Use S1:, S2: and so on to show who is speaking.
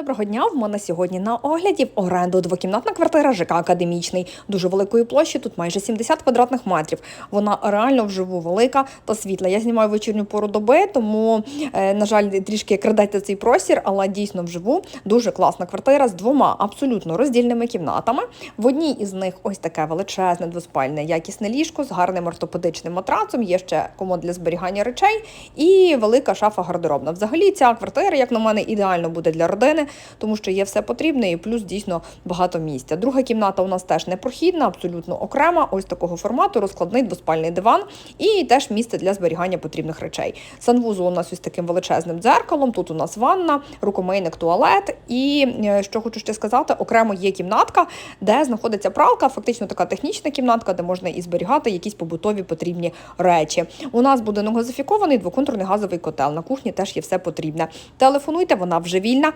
S1: Доброго дня. В мене сьогодні на огляді в оренду двокімнатна квартира ЖК Академічний. Дуже великої площі, тут майже 70 квадратних метрів. Вона реально вживу велика та світла. Я знімаю вечірню пору доби, тому, е, на жаль, трішки крадете цей простір, але дійсно вживу дуже класна квартира з двома абсолютно роздільними кімнатами. В одній із них ось таке величезне двоспальне якісне ліжко з гарним ортопедичним матрацом. Є ще комод для зберігання речей і велика шафа гардеробна. Взагалі, ця квартира, як на мене, ідеально буде для родини, тому що є все потрібне і плюс дійсно багато місця. Друга кімната у нас теж непрохідна, абсолютно окрема, ось такого формату, розкладний двоспальний диван і теж місце для зберігання потрібних речей. Санвузол у нас ось таким величезним дзеркалом. Тут у нас ванна, рукомийник, туалет. І е, що хочу ще сказати, окремо є кімнатка, де знаходиться пралка, фактично така технічна кімнатка, де можна і зберігати якісь побутові потрібні речі. У нас будинок газифікований, двоконтурний газовий котел. На кухні теж є все потрібне. Телефонуйте, вона вже вільна.